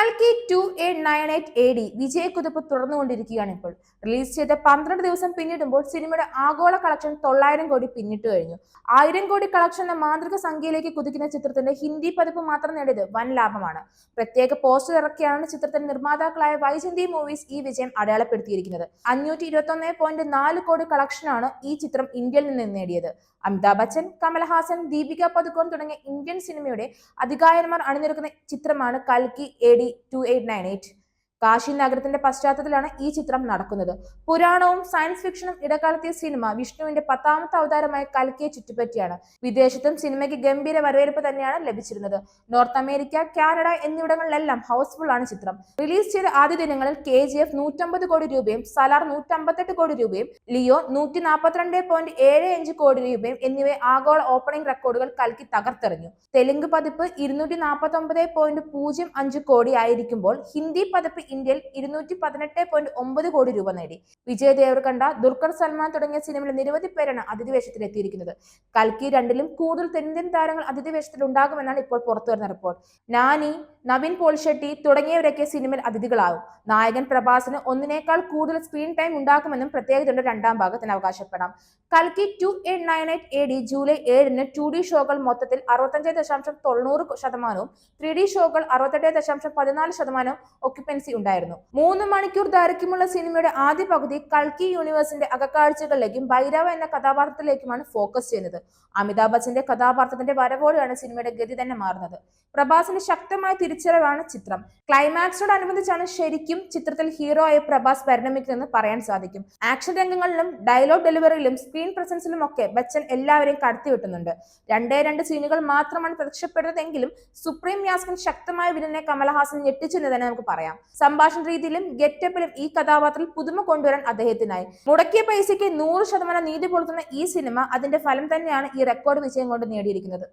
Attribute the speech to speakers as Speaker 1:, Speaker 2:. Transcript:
Speaker 1: കൽക്കി two eight nine eight A D വിജയക്കുതിപ്പ് തുടർന്നുകൊണ്ടിരിക്കുകയാണ് ഇപ്പോൾ. റിലീസ് ചെയ്ത പന്ത്രണ്ട് ദിവസം പിന്നിടുമ്പോൾ സിനിമയുടെ ആഗോള കളക്ഷൻ തൊള്ളായിരം കോടി പിന്നിട്ട് കഴിഞ്ഞു. ആയിരം കോടി കളക്ഷൻ എന്ന മാന്ത്രിക സംഖ്യയിലേക്ക് കുതിക്കുന്ന ചിത്രത്തിന്റെ ഹിന്ദി പതിപ്പ് മാത്രം നേടിയത് വൻ ലാഭമാണ്. പ്രത്യേക പോസ്റ്റർ ഇറക്കിയാണ് ചിത്രത്തിന്റെ നിർമ്മാതാക്കളായ വൈജന്തി മൂവീസ് ഈ വിജയം അടയാളപ്പെടുത്തിയിരിക്കുന്നത്. അഞ്ഞൂറ്റി ഇരുപത്തി ഒന്ന് പോയിന്റ് നാല് കോടി കളക്ഷനാണ് ഈ ചിത്രം ഇന്ത്യയിൽ നിന്ന് നേടിയത്. അമിതാഭ് ബച്ചൻ കമൽഹാസൻ ദീപിക പതുക്കോൺ തുടങ്ങിയ ഇന്ത്യൻ സിനിമയുടെ അധികായന്മാർ അണിനിരക്കുന്ന ചിത്രമാണ് കൽക്കി A D two eight nine eight Kashi നഗരത്തിന്റെ പശ്ചാത്തലത്തിലാണ് ഈ ചിത്രം നടക്കുന്നത്. പുരാണവും സയൻസ് ഫിക്ഷനും ഇടക്കാലത്തെ സിനിമ വിഷ്ണുവിന്റെ പത്താമത്തെ അവതാരമായ കൽക്കിയെ ചുറ്റിപ്പറ്റിയാണ്. വിദേശത്തും സിനിമയ്ക്ക് ഗംഭീര വരവേൽപ്പ് തന്നെയാണ് ലഭിച്ചിരുന്നത്. നോർത്ത് അമേരിക്ക കാനഡ എന്നിവിടങ്ങളിലെല്ലാം ഹൗസ്ഫുൾ ആണ് ചിത്രം. റിലീസ് ചെയ്ത ആദ്യ ദിനങ്ങളിൽ കെ ജി എഫ് നൂറ്റമ്പത് കോടി രൂപയും സലാർ നൂറ്റമ്പത്തെട്ട് കോടി രൂപയും ലിയോ നൂറ്റി നാൽപ്പത്തിരണ്ട് പോയിന്റ് ഏഴ് അഞ്ച് കോടി രൂപയും എന്നിവ ആഗോള ഓപ്പണിംഗ് റെക്കോർഡുകൾ കൽക്കി തകർത്തെറിഞ്ഞു. തെലുങ്ക് പതിപ്പ് ഇരുന്നൂറ്റി നാൽപ്പത്തി ഒമ്പത് പോയിന്റ് പൂജ്യം അഞ്ച് കോടി ആയിരിക്കുമ്പോൾ ഹിന്ദി പതിപ്പ് ഇന്ത്യയിൽ ഇരുന്നൂറ്റി പതിനെട്ട് പോയിന്റ് ഒമ്പത് കോടി രൂപ നേടി. വിജയ് ദേവർകണ്ട ദുൽഖർ സൽമാൻ തുടങ്ങിയ സിനിമയിലെ നിരവധി പേരാണ് അതിഥി വേഷത്തിൽ എത്തിയിരിക്കുന്നത്. കൽക്കി രണ്ടിലും കൂടുതൽ തെന്നിന്ത്യൻ താരങ്ങൾ അതിഥി വേഷത്തിൽ ഉണ്ടാകുമെന്നാണ് ഇപ്പോൾ പുറത്തുവരുന്ന റിപ്പോർട്ട് നാനി നവീൻ പോൾഷെട്ടി തുടങ്ങിയവരൊക്കെ സിനിമയിൽ അതിഥികളാകും. നായകൻ പ്രഭാസിന് ഒന്നിനേക്കാൾ കൂടുതൽ സ്ക്രീൻ ടൈം ഉണ്ടാക്കുമെന്നും പ്രത്യേകതയുടെ രണ്ടാം ഭാഗത്തിന് അവകാശപ്പെടാം. കൽക്കി two eight nine eight A D July ഏഴിന് ടു ഡി ഷോകൾ മൊത്തത്തിൽ അറുപത്തഞ്ച് ദശാംശം തൊണ്ണൂറ് ശതമാനവും ത്രീ ഡി ഷോകൾ അറുപത്തെട്ട് ദശാംശം പതിനാല് ശതമാനവും ഒക്യുപ്പൻസി ഉണ്ടായിരുന്നു. മൂന്ന് മണിക്കൂർ ദൈർഘ്യമുള്ള സിനിമയുടെ ആദ്യ പകുതി കൽക്കി യൂണിവേഴ്സിന്റെ അകക്കാഴ്ചകളിലേക്കും ഭൈരവ എന്ന കഥാപാത്രത്തിലേക്കുമാണ് ഫോക്കസ് ചെയ്യുന്നത്. അമിതാഭ് ബച്ചന്റെ കഥാപാത്രത്തിന്റെ വരവോടെയാണ് സിനിമയുടെ ഗതി തന്നെ മാറുന്നത്. പ്രഭാസിന് ശക്തമായ തിരിച്ചറിവാണ് ചിത്രം. ക്ലൈമാക്സോടനുബന്ധിച്ചാണ് ശരിക്കും ചിത്രത്തിൽ ഹീറോ ആയ പ്രഭാസ് പരിണമിക്കുന്നതെന്ന് പറയാൻ സാധിക്കും. ആക്ഷൻ രംഗങ്ങളിലും ഡയലോഗ് ഡെലിവറിയിലും സ്ക്രീൻ പ്രസൻസിലും ഒക്കെ ബച്ചൻ എല്ലാവരെയും കടത്തിവിട്ടുന്നുണ്ട്. രണ്ടേ രണ്ട് സീനുകൾ മാത്രമാണ് പ്രത്യക്ഷപ്പെടുന്നതെങ്കിലും സുപ്രീം യാസ്കിൻ ശക്തമായ വില്ലനെ കമലഹാസൻ ഞെട്ടിച്ചെന്ന് തന്നെ നമുക്ക് പറയാം. സംഭാഷണ രീതിയിലും ഗെറ്റപ്പിലും ഈ കഥാപാത്രത്തിൽ പുതുമ കൊണ്ടുവരാൻ അദ്ദേഹത്തിനായി. മുടക്കിയ പൈസയ്ക്ക് നൂറ് ശതമാനം നീതി പുലർത്തുന്ന ഈ സിനിമ അതിന്റെ ഫലം തന്നെയാണ് ഈ റെക്കോർഡ് വിജയം കൊണ്ട് നേടിയിരിക്കുന്നത്.